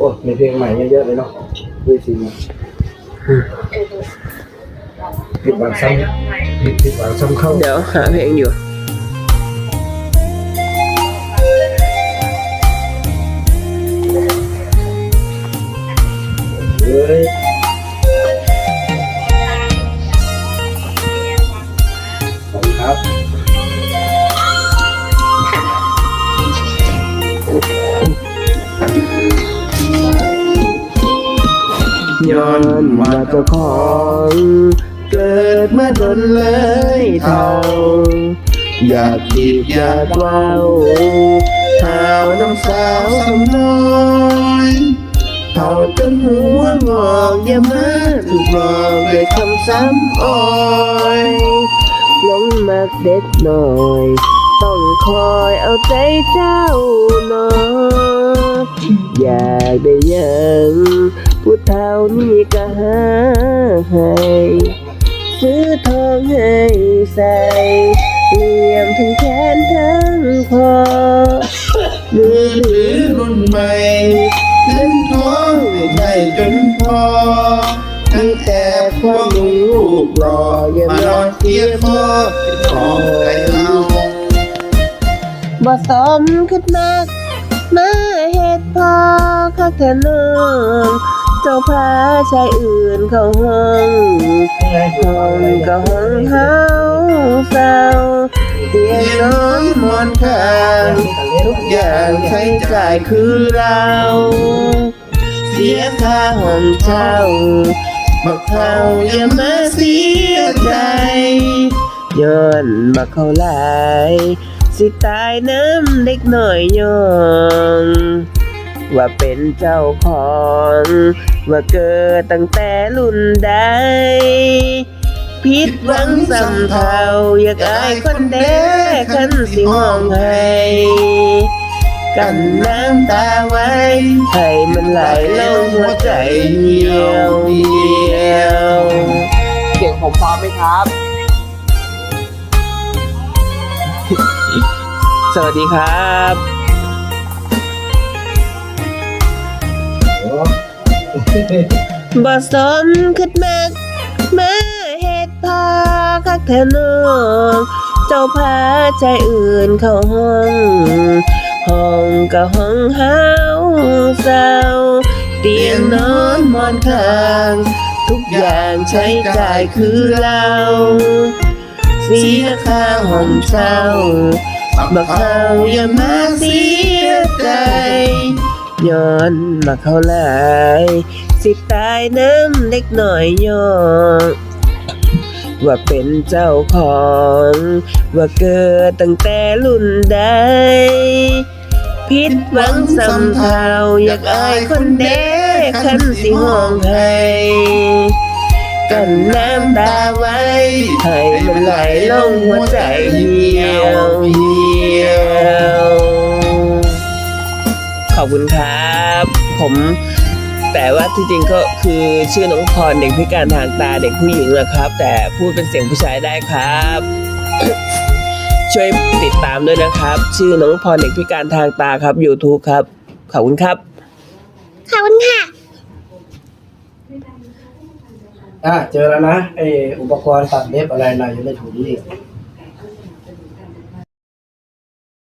อ้มีเพลงใหม่เยอะๆเลยเนาะด้วยสิมาผิดหวังซ้ำผิดผิดหวังซ้ำเข้า เดี๋ยวหาเพลงอยู่เฮ้ยขอบคุณครับ อนว่าเจ้าของเกิดมาจนเลยเท่าอยากจีบอยากเล่าหาวน้องสาวสำน้อยเท่าจนหัวงอกอย่ามาถูกหลอกด้วยคำซ้ำอ้อยหลงมักเด็กหน่อย ต้องคอยเอาใจเจ้าหนออยากได้ยัง ผู้เท่านี้ก็หาให้ซื้อทองให้ใส่เหลี่ยมทั้งแขนทั้งคอมือถือรุ่นใหม่เล่นทองไม่ใช่จนพอทั้งแอบความลูกรอมานอนเทียคอของใครเอาบ่สมขึ้นมากมาเฮ็ดพอคักแท้น้อง เจ้าพาชายอื่นเข้าห้องห้องก็ห้องเฮาเศร้าเตียงนอนหมอนข้างทุกอย่างใช้จ่ายคือเรา เสียค่าห้องเช่าบอกเขาอย่ามาเสียใจย้อนมาเขาหลาย สิตายน้ำเด็กหน่อยยอง ว่าเป็นเจ้าของ ว่าเกิดตั้งแต่รุ่นใดผิดหวังสำเทาอยากอายคนเด็กขันสิห้องให้กันน้ำตาไว้ ให้มันไหลลงหัวใจเดียวเดียวเสียงผมพร้อมไหมครับ สวัสดีครับ บ่สมคิดมากมาเฮ็ดพอคักแท้น้องเจ้าพาใจอื่นเข้าห้องห้องก็ห้องเฮาเศร้าเตียงนอนมอนข้าง ทุกอย่างใช้จ่ายคือเราเสียค่าห้องเช่าบักเขาอย่ามาเสีย ย้อนมาเข้าหลาย สิตายน้ำเล็กหน่อยย้อนว่าเป็นเจ้าของ ว่าเกิดตั้งแต่รุ่นใดผิดหวังสำเทาอยากอายคนเด็กขันสิห้องให้กันน้ำตาไว้ ให้มันไหลลงหัวใจเหี่ยวเหี่ยวขอบ คุณครับ ผมแต่ว่าที่จริงก็คือชื่อน้องพรเด็กพิการทางตาเด็กผู้หญิงนะครับ แต่พูดเป็นเสียงผู้ชายได้ครับ ช่วยติดตามด้วยนะครับ ชื่อน้องพรเด็กพิการทางตาครับ YouTube ครับขอบคุณครับขอบคุณค่ะอะเจอแล้วนะไออุปกรณ์ตัดเล็บอะไรนะอยู่ในถุงนี่